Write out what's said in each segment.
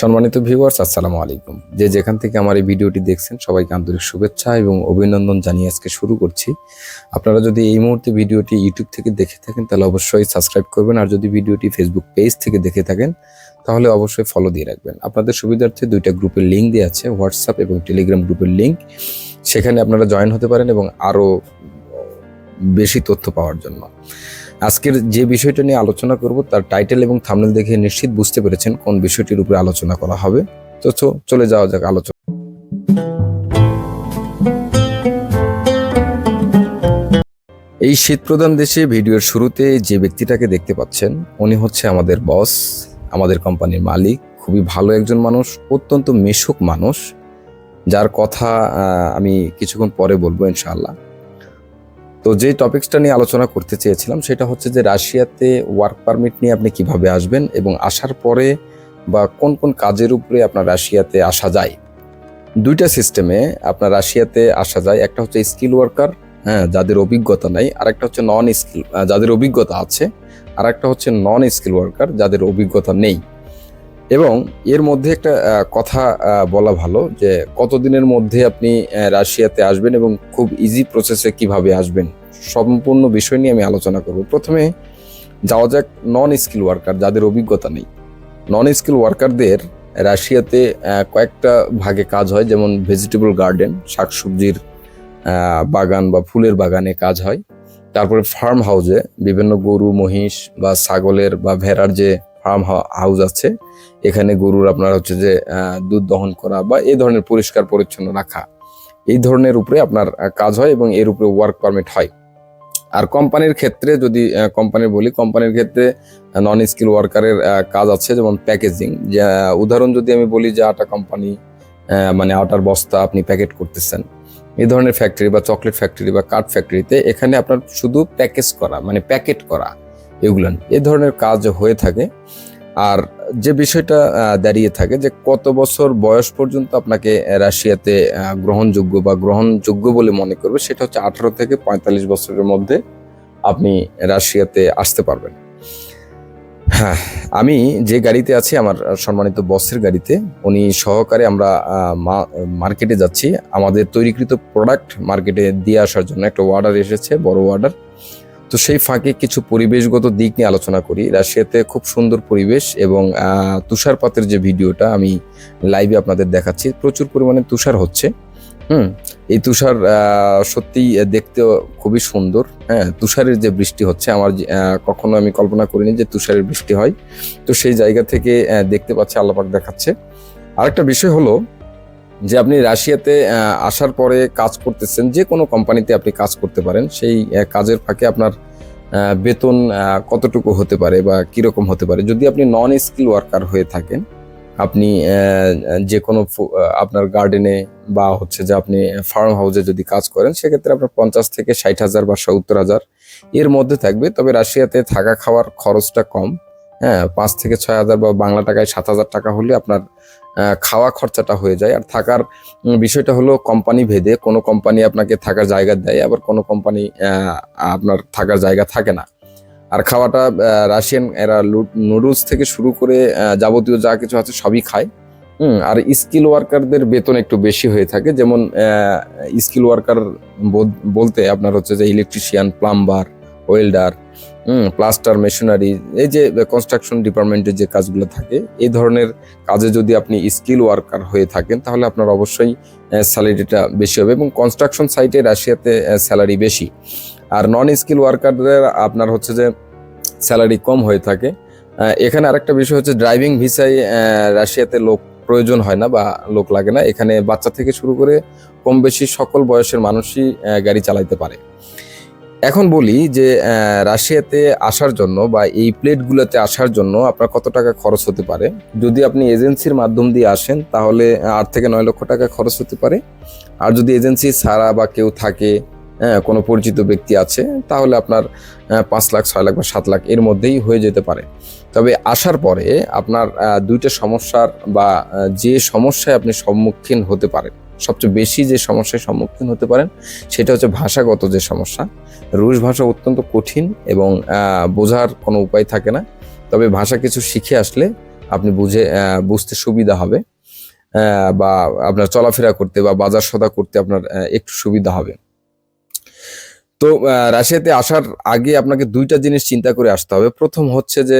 সম্মানিত ভিউয়ার্স আসসালামু আলাইকুম। যে যেখান থেকে আমার এই ভিডিওটি দেখছেন, সবাইকে আন্তরিক শুভেচ্ছা এবং অভিনন্দন জানিয়ে আজকে শুরু করছি। আপনারা যদি এই মুহূর্তে ভিডিওটি ইউটিউব থেকে দেখে থাকেন, তাহলে অবশ্যই সাবস্ক্রাইব করবেন। আর যদি ভিডিওটি ফেসবুক পেজ থেকে দেখে থাকেন, তাহলে অবশ্যই ফলো দিয়ে রাখবেন। আপনাদের সুবিধার্থে দুইটা গ্রুপের লিঙ্ক দেওয়া আছে হোয়াটসঅ্যাপ এবং টেলিগ্রাম গ্রুপের লিঙ্ক সেখানে আপনারা জয়েন হতে পারেন এবং আরও বেশি তথ্য পাওয়ার জন্য। আজকের যে বিষয়টা নিয়ে আলোচনা করব, তার টাইটেল এবং থামনেল দেখে নিশ্চিত বুঝতে পেরেছেন কোন বিষয়টির উপরে আলোচনা করা হবে। তো চলে যাওয়া যাক আলোচনা। এই শীতপ্রধান দেশে ভিডিওর শুরুতে যে ব্যক্তিটাকে দেখতে পাচ্ছেন, উনি হচ্ছে আমাদের বস আমাদের কোম্পানির মালিক, খুবই ভালো একজন মানুষ, অত্যন্ত মিশুক মানুষ, যার কথা আমি কিছুক্ষণ পরে বলব ইনশাআল্লাহ। তো যে টপিকসটা নিয়ে আলোচনা করতে চেয়েছিলাম, সেটা হচ্ছে যে রাশিয়াতে ওয়ার্ক পারমিট নিয়ে আপনি কীভাবে আসবেন এবং আসার পরে বা কোন কোন কাজের উপরে আপনার রাশিয়াতে আসা যায়। দুইটা সিস্টেমে আপনার রাশিয়াতে আসা যায়, একটা হচ্ছে স্কিল ওয়ার্কার হ্যাঁ যাদের অভিজ্ঞতা নাই আর একটা হচ্ছে নন স্কিল যাদের অভিজ্ঞতা আছে আর একটা হচ্ছে নন স্কিল ওয়ার্কার যাদের অভিজ্ঞতা নেই। এবং এর মধ্যে একটা কথা বলা ভালো যে কতদিনের মধ্যে আপনি রাশিয়াতে আসবেন এবং খুব ইজি প্রসেসে কীভাবে আসবেন, সম্পূর্ণ বিষয় নিয়ে আমি আলোচনা করব। প্রথমে যাওয়া যাক নন স্কিল ওয়ার্কার যাদের অভিজ্ঞতা নেই। নন স্কিল ওয়ার্কারদের রাশিয়াতে কয়েকটা ভাগে কাজ হয়, যেমন ভেজিটেবল গার্ডেন শাকসবজির বাগান বা ফুলের বাগানে কাজ হয়। তারপরে ফার্ম হাউসে বিভিন্ন গরু, মহিষ বা ছাগলের বা ভেড়ার যে ফার্ম হাউস আছে। এখানে গরুর আপনার হচ্ছে যে দুধ দহন করা বা এই ধরনের পরিষ্কার পরিচ্ছন্ন রাখা। এই ধরনের উপরে আপনার কাজ হয় এবং এর উপরে ওয়ার্ক পারমিট হয়। আর কোম্পানির ক্ষেত্রে যদি কোম্পানির বলি, কোম্পানির ক্ষেত্রে নন স্কিল ওয়ার্কারের কাজ আছে যেমন প্যাকেজিং উদাহরণ যদি আমি বলি যে আটা কোম্পানি মানে আটার বস্তা আপনি প্যাকেট করতেছেন। এই ধরনের ফ্যাক্টরি বা চকলেট ফ্যাক্টরি বা কাঠ ফ্যাক্টরিতে এখানে আপনার শুধু প্যাকেজ করা মানে প্যাকেট করা। এগুলো এই ধরনের কাজ হয়ে থাকে। আর যে বিষয়টা দাঁড়িয়ে থাকে যে কত বছর বয়স পর্যন্ত আপনাকে রাশিয়াতে গ্রহণযোগ্য বা গ্রহণযোগ্য বলে মনে করবে, সেটা হচ্ছে আঠারো থেকে পঁয়তাল্লিশ বছরের মধ্যে আপনি রাশিয়াতে আসতে পারবেন। হ্যাঁ আমি যে গাড়িতে আছি, আমার সম্মানিত বসের গাড়িতে, উনি সহকারে আমরা মার্কেটে যাচ্ছি। আমাদের তৈরিকৃত প্রোডাক্ট মার্কেটে দিয়ে আসার জন্য একটা অর্ডার এসেছে, বড় অর্ডার তো সেই ফাঁকে কিছু পরিবেশগত দিক নিয়ে আলোচনা করি। রাশিয়াতে খুব সুন্দর পরিবেশ এবং তুষারপাতের যে ভিডিওটা আমি লাইভে আপনাদের দেখাচ্ছি প্রচুর পরিমাণে তুষার হচ্ছে। হুম এই তুষার আহ, সত্যিই দেখতে খুবই সুন্দর। হ্যাঁ তুষারের যে বৃষ্টি হচ্ছে আমার কখনো আমি কল্পনা করিনি যে তুষারের বৃষ্টি হয়। তো সেই জায়গা থেকে দেখতে পাচ্ছি আল্লাপাক দেখাচ্ছে। আরেকটা বিষয় হলো যে আপনি রাশিয়াতে আসার পরে কাজ করতেছেন, যে কোনো কোম্পানিতে আপনি কাজ করতে পারেন, সেই কাজের ফাঁকে আপনার বেতন কতটুকু হতে পারে বা কীরকম হতে পারে। যদি আপনি নন স্কিল ওয়ার্কার হয়ে থাকেন, আপনি যে কোনো আপনার গার্ডেনে বা হচ্ছে যে আপনি ফার্ম হাউসে যদি কাজ করেন, সেক্ষেত্রে আপনার পঞ্চাশ থেকে ষাট হাজার বা সত্তর হাজার এর মধ্যে থাকবে। তবে রাশিয়াতে থাকা খাওয়ার খরচটা কম হ্যাঁ পাঁচ থেকে ছয় হাজার বা বাংলা টাকায় সাত হাজার টাকা হলে আপনার খাওয়া খরচাটা হয়ে যায়। আর থাকার বিষয়টা হলো কোম্পানি ভেদে কোনো কোম্পানি আপনাকে থাকার জায়গা দেয়, আবার কোনো কোম্পানি আপনার থাকার জায়গা থাকে না। আর খাওয়াটা রাশিয়ান এরা নুডলস থেকে শুরু করে যাবতীয় যা কিছু আছে সবই খায়। আর স্কিল ওয়ার্কারদের বেতন একটু বেশি হয়ে থাকে। যেমন স্কিল ওয়ার্কার বলতে আপনার হচ্ছে যে electrician plumber welder plaster machinery এই যে কনস্ট্রাকশন ডিপার্টমেন্টের যে কাজগুলো থাকে, এই ধরনের কাজে যদি আপনি স্কিল ওয়ার্কার হয়ে থাকেন, তাহলে আপনার অবশ্যই স্যালারিটা বেশি হবে এবং কনস্ট্রাকশন সাইটে রাশিয়াতে স্যালারি বেশি। আর নন স্কিল ওয়ার্কারদের আপনার হচ্ছে যে স্যালারি কম হয়ে থাকে। এখানে আরেকটা বিষয় হচ্ছে ড্রাইভিং ভিসায় রাশিয়াতে লোক প্রয়োজন হয় না বা লোক লাগে না। এখানে বাচ্চা থেকে শুরু করে কম বেশি সকল বয়সের মানুষই গাড়ি চালাইতে পারে। এখন বলি যে রাশিয়াতে আসার জন্য বা এই প্লেটগুলোতে আসার জন্য আপনার কত টাকা খরচ হতে পারে? যদি আপনি এজেন্সির মাধ্যম দিয়ে আসেন, তাহলে আট থেকে নয় লক্ষ টাকা খরচ হতে পারে। আর যদি এজেন্সি ছাড়া বা কেউ থাকে হ্যাঁ কোনো পরিচিত ব্যক্তি আছে, তাহলে আপনার পাঁচ লাখ, ছয় লাখ বা সাত লাখ এর মধ্যেই হয়ে যেতে পারে। তবে আসার পরে আপনার দুইটা সমস্যার বা যে সমস্যায় আপনি সম্মুখীন হতে পারেন সবচেয়ে বেশি যে সমস্যার সম্মুখীন হতে পারেন, সেটা হচ্ছে ভাষাগত যে সমস্যা। রুশ ভাষা অত্যন্ত কঠিন এবং বোঝার কোনো উপায় থাকে না। তবে ভাষা কিছু শিখে আসলে আপনি বুঝে বুঝতে সুবিধা হবে। বা আপনার চলাফেরা করতে বা বাজার সদা করতে আপনার একটু সুবিধা হবে। তো রাশিয়াতে আসার আগে আপনাকে দুইটা জিনিস চিন্তা করে আসতে হবে। প্রথম হচ্ছে যে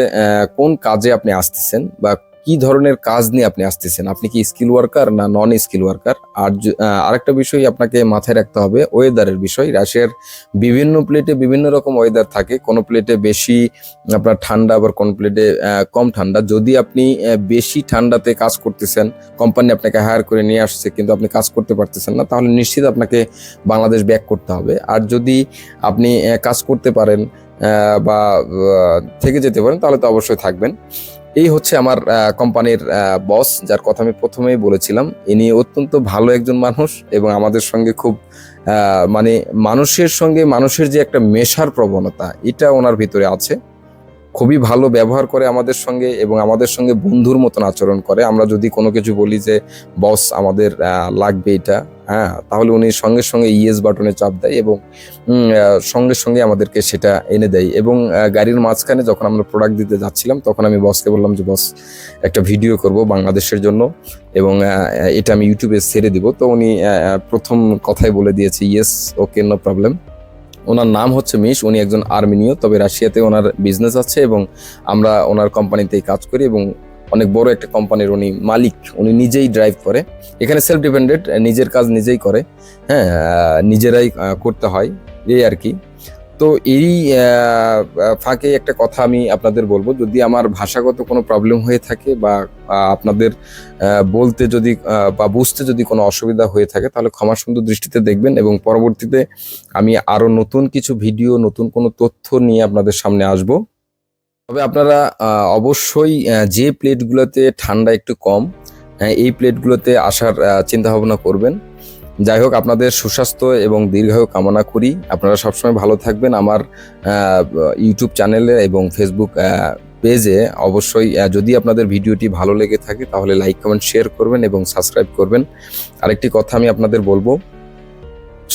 কোন কাজে আপনি আসতেছেন বা কি ধরনের কাজ নিয়ে আপনি আসতেছেন? আপনি কি স্কিল ওয়ার্কার না নন স্কিল ওয়ার্কার আর আরেকটা বিষয় আপনাকে মাথায় রাখতে হবে ওয়েদারের বিষয়। রাশিয়ার বিভিন্ন প্লেটে বিভিন্ন রকম ওয়েদার থাকে। কোনো প্লেটে বেশি আপনার ঠান্ডা, আবার কোন প্লেটে কম ঠান্ডা। যদি আপনি বেশি ঠান্ডাতে কাজ করতেছেন কোম্পানি আপনাকে হায়ার করে নিয়ে আসছে, কিন্তু আপনি কাজ করতে পারতেছেন না, তাহলে নিশ্চিত আপনাকে বাংলাদেশ ব্যাক করতে হবে। আর যদি আপনি কাজ করতে পারেন বা থেকে যেতে পারেন, তাহলে তো অবশ্যই থাকবেন। এই হচ্ছে আমার কোম্পানির বস, যার কথা আমি প্রথমেই বলেছিলাম। ইনি অত্যন্ত ভালো একজন মানুষ এবং আমাদের সঙ্গে খুব মানে মানুষের সঙ্গে মানুষের যে একটা মেশার প্রবণতা, এটা ওনার ভিতরে আছে। খুবই ভালো ব্যবহার করে আমাদের সঙ্গে এবং আমাদের সঙ্গে বন্ধুর মতন আচরণ করে। আমরা যদি কোনো কিছু বলি যে, বস, আমাদের লাগবে এটা হ্যাঁ তাহলে উনি সঙ্গে সঙ্গে ইয়েস বাটনে চাপ দেয় এবং সঙ্গে সঙ্গে আমাদেরকে সেটা এনে দেয় এবং গাড়ির মাঝখানে যখন আমরা প্রোডাক্ট দিতে যাচ্ছিলাম, তখন আমি বসকে বললাম যে, বস, একটা ভিডিও করব বাংলাদেশের জন্য এবং এটা আমি ইউটিউবে ছেড়ে দিব। তো উনি প্রথম কথাই বলে দিয়েছে ইয়েস ওকে, নো প্রবলেম। ওনার নাম হচ্ছে মিস উনি একজন আর্মেনীয়, তবে রাশিয়াতে ওনার বিজনেস আছে এবং আমরা ওনার কোম্পানিতেই কাজ করি এবং অনেক বড় একটা কোম্পানির উনি মালিক। উনি নিজেই ড্রাইভ করে। এখানে সেলফ ডিপেন্ডেন্ট নিজের কাজ নিজেই করে। হ্যাঁ নিজেরাই করতে হয়। এই আর কি। তো এই ফাঁকে একটা কথা আমি আপনাদের বলব। যদি আমার ভাষাগত কোনো প্রবলেম হয়ে থাকে বা আপনাদের বলতে যদি বা বুঝতে যদি কোনো অসুবিধা হয়ে থাকে, তাহলে ক্ষমা সুন্দর দৃষ্টিতে দেখবেন এবং পরবর্তীতে আমি আরও নতুন কিছু ভিডিও নতুন কোনো তথ্য নিয়ে আপনাদের সামনে আসব। তবে আপনারা অবশ্যই যে প্লেটগুলোতে ঠান্ডা একটু কম এই প্লেটগুলোতে আসার চিন্তা ভাবনা করবেন। যাই হোক, আপনাদের সুস্বাস্থ্য এবং দীর্ঘায়ু কামনা করি। আপনারা সবসময় ভালো থাকবেন। আমার ইউটিউব চ্যানেলে এবং ফেসবুক পেজে অবশ্যই যদি আপনাদের ভিডিওটি ভালো লেগে থাকে, তাহলে লাইক কমেন্ট শেয়ার করবেন এবং সাবস্ক্রাইব করবেন। আরেকটি কথা আমি আপনাদের বলব,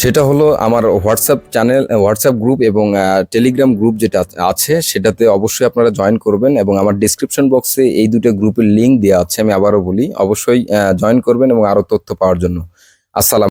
সেটা হলো আমার হোয়াটসঅ্যাপ চ্যানেল হোয়াটসঅ্যাপ গ্রুপ এবং টেলিগ্রাম গ্রুপ যেটা আছে, সেটাতে অবশ্যই আপনারা জয়েন করবেন এবং আমার ডিসক্রিপশন বক্সে এই দুটো গ্রুপের লিঙ্ক দেওয়া আছে, আমি আবারও বলি। অবশ্যই জয়েন করবেন এবং আরও তথ্য পাওয়ার জন্য। আসসালাম।